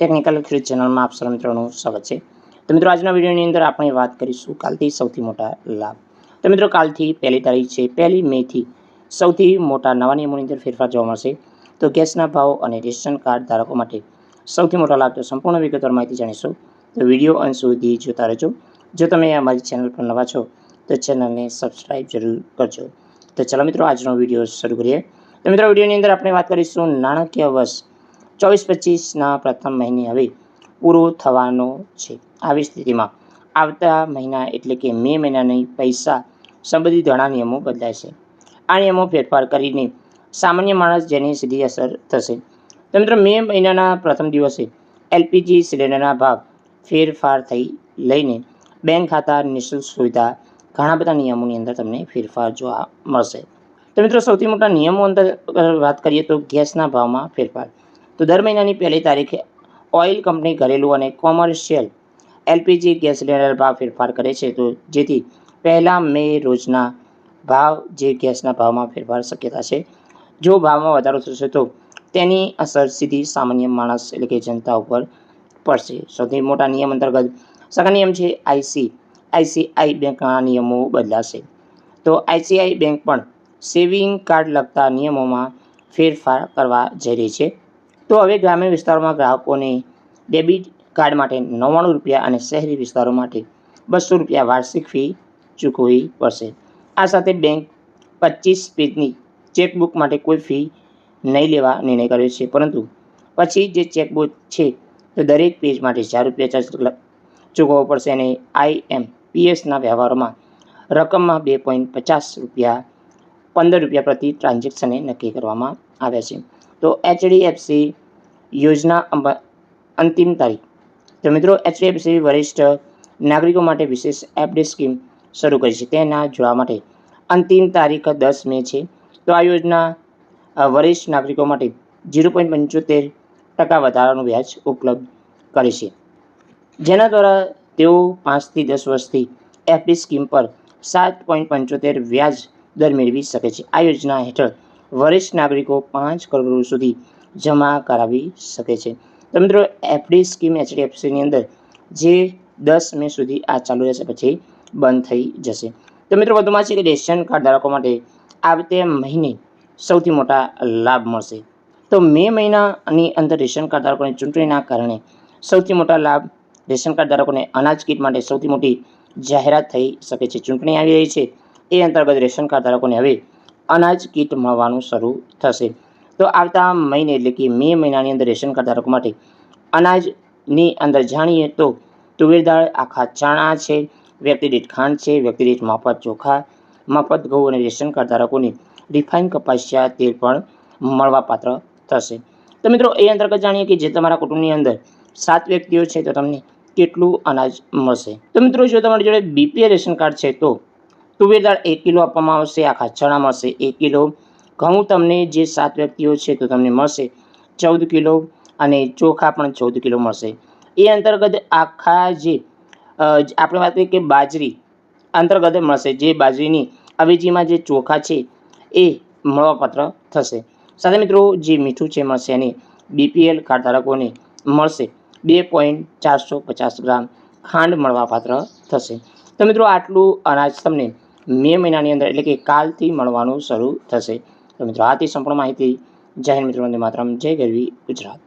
Technical ખેડૂત ચેનલમાં આપ સર્વ મિત્રોનું સ્વાગત છે. તો મિત્રો, આજના વિડીયોની અંદર આપણે વાત કરીશું કાલથી સૌથી મોટા લાભ. તો મિત્રો, કાલથી પહેલી તારીખ છે, પહેલી મેથી સૌથી મોટા નવા નિયમોની અંદર ફેરફાર જોવા મળશે. તો ગેસના ભાવ અને રેશન કાર્ડ ધારકો માટે સૌથી મોટા લાભ તો સંપૂર્ણ વિગતવાર માહિતી જાણીશું. તો વીડિયો અંત સુધી જોતા રહેજો. જો તમે અમારી ચેનલ પર નવા છો, તો ચેનલને સબસ્ક્રાઈબ જરૂર કરજો. તો ચાલો મિત્રો, આજનો વીડિયો શરૂ કરીએ. તો મિત્રો, વિડીયોની અંદર આપણે વાત કરીશું નાણાકીય વર્ષ ચોવીસ પચીસના પ્રથમ મહિને હવે પૂરો થવાનો છે. આવી સ્થિતિમાં આવતા મહિના એટલે કે મે મહિનાની પૈસા સંબંધિત ઘણા નિયમો બદલાય છે. આ નિયમો ફેરફાર કરીને સામાન્ય માણસ જેની સીધી અસર થશે. તો મિત્રો, મે મહિનાના પ્રથમ દિવસે એલપીજી સિલિન્ડરના ભાવ ફેરફાર થઈ લઈને બેંક ખાતા નિઃશુલ્ક સુવિધા ઘણા બધા નિયમોની અંદર તમને ફેરફાર જોવા મળશે. તો મિત્રો, સૌથી મોટા નિયમો અંદર વાત કરીએ તો ગેસના ભાવમાં ફેરફાર. તો દર મહિનાની પહેલી તારીખે ઓઇલ કંપની ઘરેલું અને કોમર્શિયલ એલપીજી ગેસ સિલિન્ડર ભાવ ફેરફાર કરે છે. તો જેથી પહેલા મે રોજના ભાવ જે ગેસના ભાવમાં ફેરફાર શક્યતા છે, જો ભાવમાં વધારો થશે તો તેની અસર સીધી સામાન્ય માણસ એટલે કે જનતા ઉપર પડશે. સૌથી મોટા નિયમ અંતર્ગત સગા નિયમ છે આઈસી આઈસીઆઈ બેંકના નિયમો બદલાશે. તો આઈસીઆઈ બેંક પણ સેવિંગ કાર્ડ લગતા નિયમોમાં ફેરફાર કરવા જઈ રહી છે. તો હવે ગ્રામ્ય વિસ્તારોમાં ગ્રાહકોને ડેબિટ કાર્ડ માટે નવ્વાણું રૂપિયા અને શહેરી વિસ્તારો માટે બસો રૂપિયા વાર્ષિક ફી ચૂકવવી પડશે. આ સાથે બેંક પચીસ પેજની ચેકબુક માટે કોઈ ફી નહીં લેવા નિર્ણય કર્યો છે. પરંતુ પછી જે ચેકબુક છે તો દરેક પેજ માટે હજાર રૂપિયા ચાર્જ ચૂકવવો પડશે અને આઈએમપીએસના વ્યવહારોમાં રકમમાં બે પોઈન્ટ પચાસ રૂપિયા, પંદર રૂપિયા પ્રતિ ટ્રાન્ઝેક્શને નક્કી કરવામાં આવ્યા છે. તો એચડીએફસી યોજના અંતિમ તારીખ. તો મિત્રો એચડીએફસી વરિષ્ઠ નાગરિકો માટે વિશેષ એફડી સ્કીમ શરૂ કરી છે. તેના જોવા માટે અંતિમ તારીખ દસ મે છે. તો આ યોજના વરિષ્ઠ નાગરિકો માટે ઝીરો પોઈન્ટ પંચોતેર ટકા વધારાનું વ્યાજ ઉપલબ્ધ કરે છે. જેના દ્વારા તેઓ પાંચથી દસ વર્ષથી એફડી સ્કીમ પર સાત પોઈન્ટ પંચોતેર વ્યાજ દર મેળવી શકે છે. આ યોજના હેઠળ વરિષ્ઠ નાગરિકો પાંચ કરોડ સુધી જમા કરાવી શકે છે. તો મિત્રો, એફડી સ્કીમ એચડીએફસીની અંદર જે દસ મે સુધી આ ચાલુ રહેશે, પછી બંધ થઈ જશે. તો મિત્રો, વધુમાં છે કે રેશન કાર્ડ ધારકો માટે આવતે મહિને સૌથી મોટા લાભ મળશે. તો મે મહિનાની અંદર રેશન કાર્ડ ધારકોની ચૂંટણીના કારણે સૌથી મોટા લાભ રેશન કાર્ડ ધારકોને અનાજ કીટ માટે સૌથી મોટી જાહેરાત થઈ શકે છે. ચૂંટણી આવી રહી છે. એ અંતર્ગત રેશન કાર્ડ ધારકોને હવે અનાજ કીટ મળવાનું શરૂ થશે. તો આવતા મહિને એટલે કે મે મહિનાની અંદર રેશન કાર્ડ ધારકો માટે અનાજની અંદર જાણીએ તો તુવેર દાળ આખા ચણા છે, વ્યક્તિ દીઠ ખાંડ છે, વ્યક્તિ દીઠ મફત ચોખા, મફત ઘઉં અને રેશન કાર્ડ ધારકોને રિફાઇન કપાસિયા તેલ પણ મળવાપાત્ર થશે. તો મિત્રો, એ અંતર્ગત જાણીએ કે જે તમારા કુટુંબની અંદર સાત વ્યક્તિઓ છે તો તમને કેટલું અનાજ મળશે? તો મિત્રો, જો તમારી જોડે બીપીએલ રેશન કાર્ડ છે તો તુવેર દાળ એક કિલો આપવામાં આવશે, આખા ચણા મળશે એક કિલો. ઘઉં તમને જે સાત વ્યક્તિઓ છે તો તમને મળશે ચૌદ કિલો અને ચોખા પણ ચૌદ કિલો મળશે. એ અંતર્ગત આખા જે આપણે વાત કરીએ કે બાજરી અંતર્ગત મળશે, જે બાજરીની અવેજીમાં જે ચોખા છે એ મળવાપાત્ર થશે. સાથે મિત્રો, જે મીઠું છે મળશે અને બીપીએલ કાર્ડ ધારકોને મળશે. બે પોઈન્ટ ચારસો પચાસ ગ્રામ ખાંડ મળવાપાત્ર થશે. તો મિત્રો, આટલું અનાજ તમને મે મહિનાની અંદર એટલે કે કાલથી મળવાનું શરૂ થશે. તો મિત્રો, આથી સંપૂર્ણ માહિતી જાહેર મિત્રો વંદે માતરમ. જય ગરવી ગુજરાત.